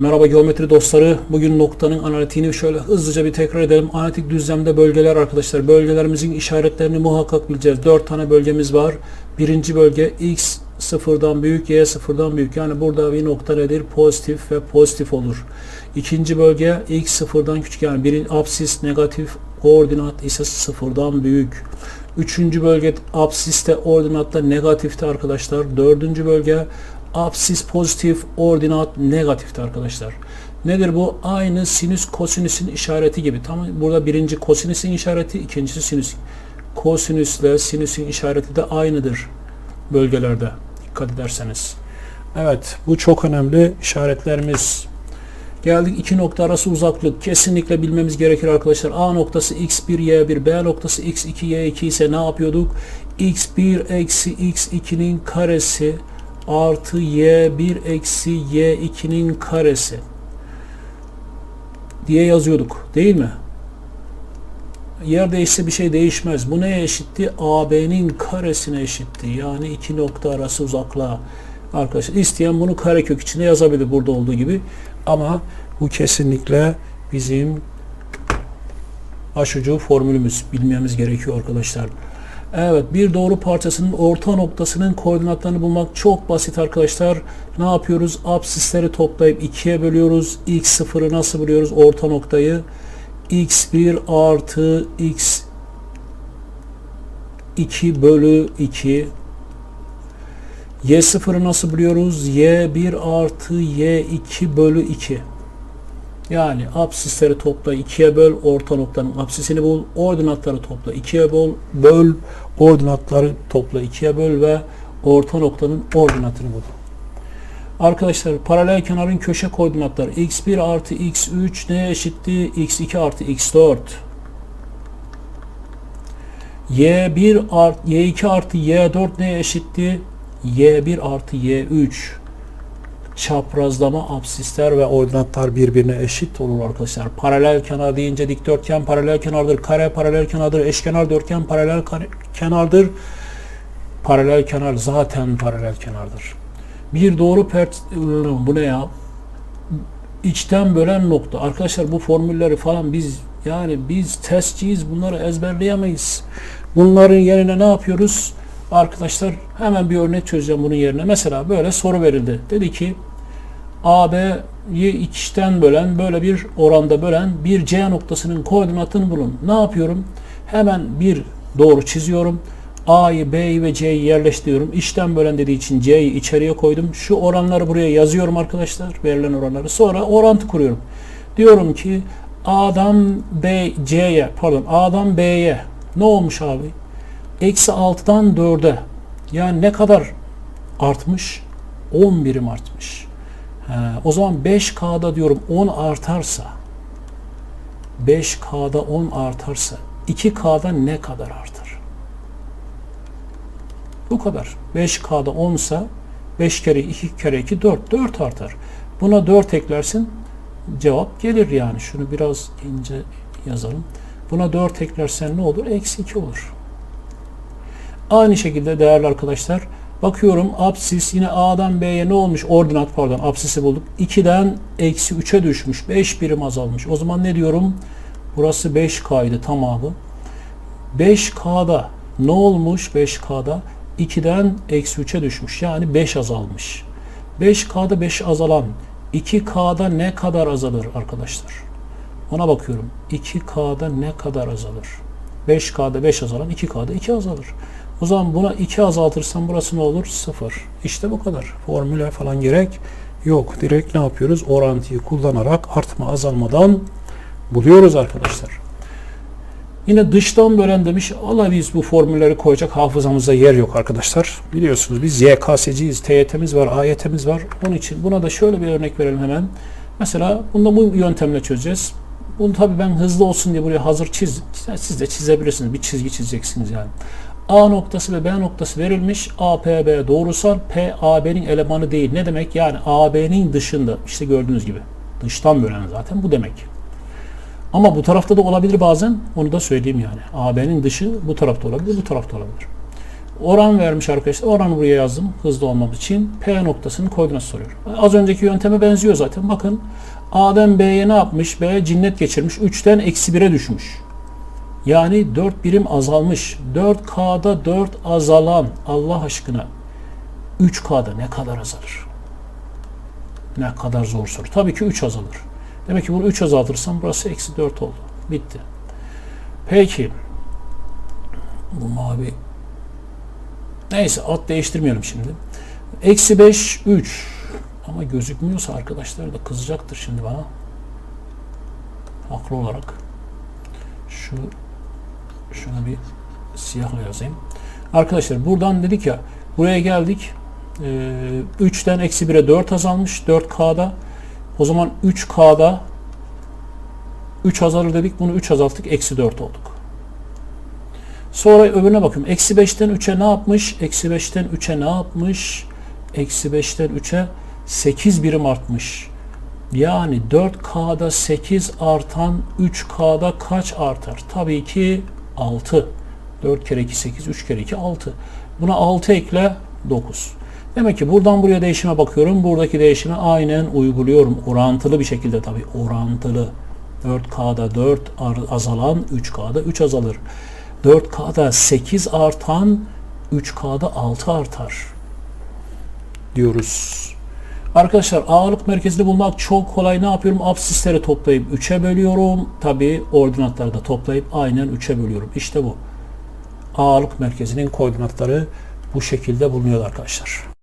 Merhaba geometri dostları. Bugün noktanın analitiğini şöyle hızlıca bir tekrar edelim. Analitik düzlemde bölgeler arkadaşlar. Bölgelerimizin işaretlerini muhakkak bileceğiz. 4 tane bölgemiz var. Birinci bölge x sıfırdan büyük, y sıfırdan büyük. Yani burada bir nokta nedir? Pozitif ve pozitif olur. İkinci bölge x sıfırdan küçük. Yani birin absis negatif koordinat ise sıfırdan büyük. Üçüncü bölge absiste ordinatta negatifti arkadaşlar. Dördüncü bölge absis pozitif, ordinat negatifti arkadaşlar. Nedir bu? Aynı sinüs kosinüsün işareti gibi. Tamam Burada birinci kosinüsün işareti, ikincisi sinüs. Kosinüsle sinüsün işareti de aynıdır bölgelerde. Dikkat ederseniz. Evet, bu çok önemli işaretlerimiz. Geldik iki nokta arası uzaklık. Kesinlikle bilmemiz gerekir arkadaşlar. A noktası x1, y1, B noktası x2, y2 ise ne yapıyorduk? x1 eksi x2'nin karesi artı y1 eksi y2'nin karesi diye yazıyorduk. Değil mi? Yer değişse bir şey değişmez. Bu neye eşitti? AB'nin karesine eşitti. Yani iki nokta arası uzaklığa. Arkadaşlar isteyen bunu karekök içinde yazabilir burada olduğu gibi. Ama bu kesinlikle bizim aşucu formülümüz. Bilmemiz gerekiyor arkadaşlar. Evet bir doğru parçasının orta noktasının koordinatlarını bulmak çok basit arkadaşlar. Ne yapıyoruz? Absisleri toplayıp ikiye bölüyoruz. x0'ı nasıl buluyoruz? Orta noktayı. x1 artı x2 bölü 2 y0'ı nasıl buluyoruz? y1 artı y2 bölü 2 yani absisleri topla ikiye böl orta noktanın absisini bul ordinatları topla ikiye böl böl ordinatları topla ikiye böl ve orta noktanın ordinatını bul. Arkadaşlar paralel kenarın köşe koordinatları x1 artı x3 neye eşitti? x2 artı x4 y1 art, y2 artı y4 neye eşitti? y1 artı y3 çaprazlama absisler ve ordinatlar birbirine eşit olur arkadaşlar. Paralel kenar deyince dikdörtgen paralel kenardır, kare paralel kenardır, eşkenar dörtgen paralel kenardır. Paralel kenar zaten paralel kenardır. Bir doğru pert bu ne ya? İçten bölen nokta. Arkadaşlar bu formülleri falan biz yani biz testçiyiz. Bunları ezberleyemeyiz. Bunların yerine ne yapıyoruz? Arkadaşlar hemen bir örnek çözeceğim bunun yerine. Mesela böyle soru verildi. Dedi ki AB'yi içten bölen böyle bir oranda bölen bir C noktasının koordinatını bulun. Ne yapıyorum? Hemen bir doğru çiziyorum. A'yı, B'yi ve C'yi yerleştiriyorum. İçten bölen dediği için C'yi içeriye koydum. Şu oranları buraya yazıyorum arkadaşlar. Verilen oranları. Sonra orantı kuruyorum. Diyorum ki A'dan B, C'ye pardon A'dan B'ye ne olmuş abi? Eksi 6'dan 4'e yani ne kadar artmış? 10 birim artmış. He, o zaman 5K'da diyorum 10 artarsa 5K'da 10 artarsa 2K'da ne kadar artar? Bu kadar. 5K'da 10 ise 5 kere 2 kere 2 4. 4 artar. Buna 4 eklersin cevap gelir yani. Şunu biraz ince yazalım. Buna 4 eklersen ne olur? Eksi 2 olur. Aynı şekilde değerli arkadaşlar Bakıyorum absis yine A'dan B'ye ne olmuş? Ordinat pardon absisi bulduk. 2'den eksi 3'e düşmüş. 5 birim azalmış. O zaman ne diyorum? Burası 5K'ydı tamamı. 5K'da ne olmuş 5K'da? 2'den eksi 3'e düşmüş. Yani 5 azalmış. 5K'da 5 azalan 2K'da ne kadar azalır arkadaşlar? Ona bakıyorum. 2K'da ne kadar azalır? 5K'da 5 azalan 2K'da 2 azalır. O zaman buna 2 azaltırsam burası ne olur? 0. İşte bu kadar. Formüle falan gerek yok. Direkt ne yapıyoruz? Orantıyı kullanarak artma azalmadan buluyoruz arkadaşlar. Yine dıştan bölen demiş. Allah biz bu formülleri koyacak hafızamızda yer yok arkadaşlar. Biliyorsunuz biz YKS'ciyiz, TYT'miz var, AYT'miz var. Onun için buna da şöyle bir örnek verelim hemen. Mesela bunu bu yöntemle çözeceğiz. Bunu tabii ben hızlı olsun diye buraya hazır çiz. Siz de çizebilirsiniz. Bir çizgi çizeceksiniz yani. A noktası ve B noktası verilmiş. APB doğrusal. P AB'nin elemanı değil. Ne demek? Yani AB'nin dışında. İşte gördüğünüz gibi. Dıştan bölen zaten bu demek. Ama bu tarafta da olabilir bazen. Onu da söyleyeyim yani. AB'nin dışı bu tarafta olabilir, bu tarafta olabilir. Oran vermiş arkadaşlar. Oranı buraya yazdım hızlı olmam için. P noktasının koordinat soruyor. Az önceki yönteme benziyor zaten. Bakın A'dan B'ye ne yapmış? B cinnet geçirmiş. 3'ten eksi 1'e düşmüş. Yani 4 birim azalmış. 4K'da 4 azalan Allah aşkına 3K'da ne kadar azalır? Ne kadar zor soru. Tabii ki 3 azalır. Demek ki bunu 3 azaltırsam burası eksi 4 oldu. Bitti. Peki. Bu mavi Neyse ad değiştirmeyelim şimdi. Eksi 5, 3. Ama gözükmüyorsa arkadaşlar da kızacaktır şimdi bana. Haklı olarak. Şu şunu bir siyahla yazayım. Arkadaşlar buradan dedik ya buraya geldik. Ee, 3'ten eksi 1'e 4 azalmış. 4K'da. O zaman 3K'da 3 azalır dedik. Bunu 3 azalttık. Eksi 4 olduk. Sonra öbürüne bakıyorum. Eksi 5'ten 3'e ne yapmış? Eksi 5'ten 3'e ne yapmış? Eksi 5'ten 3'e 8 birim artmış. Yani 4K'da 8 artan 3K'da kaç artar? Tabii ki 6. 4 kere 2 8, 3 kere 2 6. Buna 6 ekle 9. Demek ki buradan buraya değişime bakıyorum. Buradaki değişime aynen uyguluyorum. Orantılı bir şekilde tabii orantılı. 4K'da 4 azalan 3K'da 3 azalır. 4K'da 8 artan 3K'da 6 artar diyoruz. Arkadaşlar ağırlık merkezini bulmak çok kolay. Ne yapıyorum? Absisleri toplayıp 3'e bölüyorum. Tabi ordinatları da toplayıp aynen 3'e bölüyorum. İşte bu. Ağırlık merkezinin koordinatları bu şekilde bulunuyor arkadaşlar.